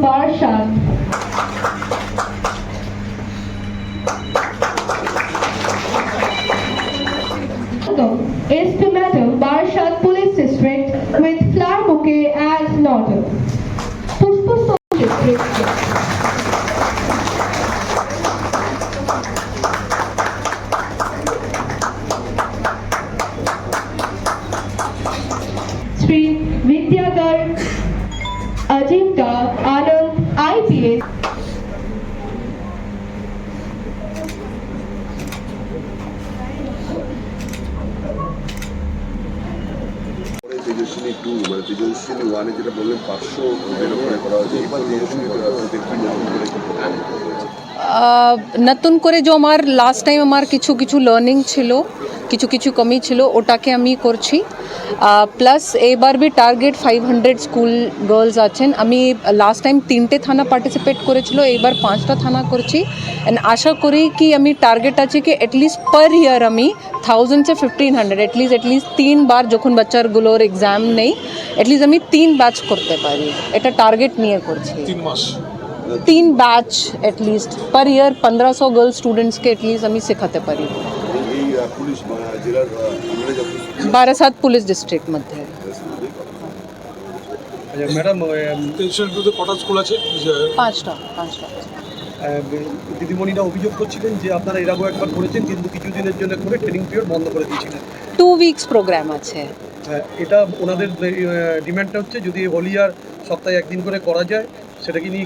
Barshad. is to Madam Barshad Police District with flower bouquet as noted. Pushpa District. Vidyagar Ajinta নতুন করে যে আমার last time আমার কিছু কিছু লার্নিং ছিল কিছু কিছু কমি ছিল ওটাকে আমি করছি। প্লাস এবার B target five hundred school girls আছেন। আমি লাস্ট টাইম তিনটে থানা পার্টিসিপেট করেছিল এইবার পাঁচটা থানা করছি। অ্যান্ড আশা করি কি আমি টার্গেট আছে কি অ্যাটলিস্ট পার ইয়ার আমি thousand say fifteen hundred at least at least তিনবার যখন বাচ্চারগুলোর এক্সাম নেই অ্যাটলিস্ট আমি তিন ব্যাচ করতে পারি। এটা টার্গেট নিয়ে করছি। তিন মাস? তিন ব্যাচ এটলিস্ট পার ইয়ার পনেরোশো গার্ল স্টুডেন্টসকে এটলিস্ট আমি শেখাতে পারি। বারাসাত পুলিশ ডিস্ট্রিক্ট মধ্যে। আচ্ছা ম্যাডাম তেজস্বিনী কটা স্কুল আছে? পাঁচটা পাঁচটা। দিদিমণিরা অভিযোগ করছিলেন যে আপনারা এর আগেও একবার করেছেন কিন্তু কিছুদিনের জন্য করে ট্রেনিং পিরিয়ড বন্ধ করে দিয়েছিলেন। টু উইকস প্রোগ্রাম আছে। এটা ওনাদের ডিমান্ডটা হচ্ছে যদি হোলিয়ার সপ্তাহে একদিন করে করা যায় সেটা কি নিয়ে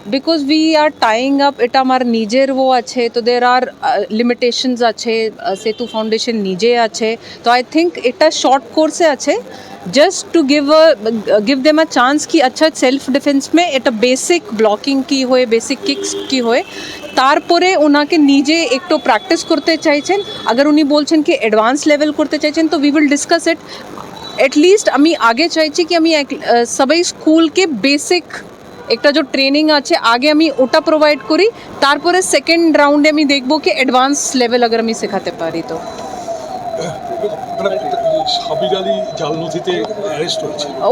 কোনো চিন্তা ভাবনা করছেন because we are tying up এটা আমার নিজের ও আছে তো দের আর লিমিটেশনস আছে আহ, সেতু ফাউন্ডেশন নিজে আছে তো আই থিঙ্ক এটা শর্ট কোর্সে আছে just to give give them a chance কি আচ্ছা সেলফ ডিফেন্স মে এটা বেসিক ব্লকিং কি হয়ে বেসিক কিক্স কি হয়ে তারপরে ওনাকে নিজে একটু প্র্যাকটিস করতে চাইছেন আগার উনি বলছেন কি অ্যাডভান্স লেভেল করতে চাইছেন তো we will discuss it at least আমি আগে চাইছি কি আমি এক- আহ, সবাই স্কুলকে বেসিক একটা যে ট্রেনিং আছে আগে আমি ওটা প্রোভাইড করি তারপরে সেকেন্ড রাউন্ডে আমি দেখব কি অ্যাডভান্স লেভেল আগে আমি শেখাতে পারি তো। মানে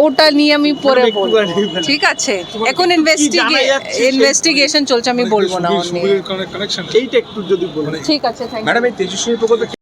ওটা নিয়ে আমি পরে বলব। ঠিক আছে এখন ইনভেস্টিগেশন চলছে আমি বলব না ওর নিয়ে। কানেকশন এইটা একটু যদি বলেন ঠিক আছে ম্যাডাম এই তেজস্বিনী প্রকল্পে